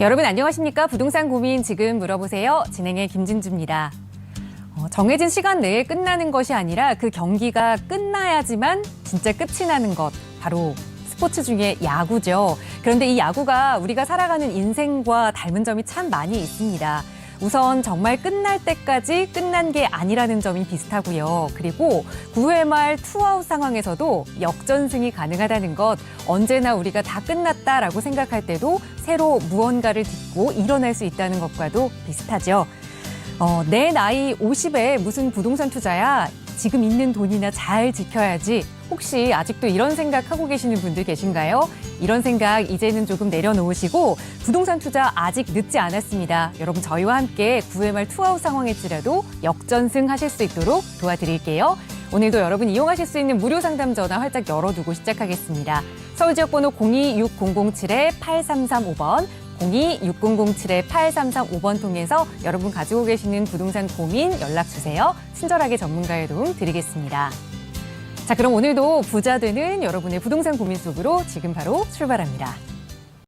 여러분 안녕하십니까? 부동산 고민 지금 물어보세요. 진행의 김진주입니다. 어, 정해진 시간 내에 끝나는 것이 아니라 그 경기가 끝나야지만 진짜 끝이 나는 것 바로 스포츠 중에 야구죠. 그런데 이 야구가 우리가 살아가는 인생과 닮은 점이 참 많이 있습니다. 우선 정말 끝날 때까지 끝난 게 아니라는 점이 비슷하고요. 그리고 9회 말 투아웃 상황에서도 역전승이 가능하다는 것 언제나 우리가 다 끝났다라고 생각할 때도 새로 무언가를 딛고 일어날 수 있다는 것과도 비슷하죠. 어, 내 나이 50에 무슨 부동산 투자야? 지금 있는 돈이나 잘 지켜야지. 혹시 아직도 이런 생각 하고 계시는 분들 계신가요? 이런 생각 이제는 조금 내려놓으시고 부동산 투자 아직 늦지 않았습니다. 여러분 저희와 함께 9회 말 투아웃 상황일지라도 역전승 하실 수 있도록 도와드릴게요. 오늘도 여러분 이용하실 수 있는 무료 상담 전화 활짝 열어두고 시작하겠습니다. 서울 지역번호 026007-8335번 02-6007-8335번 통해서 여러분 가지고 계시는 부동산 고민 연락 주세요. 친절하게 전문가의 도움 드리겠습니다. 자, 그럼 오늘도 부자 되는 여러분의 부동산 고민 속으로 지금 바로 출발합니다.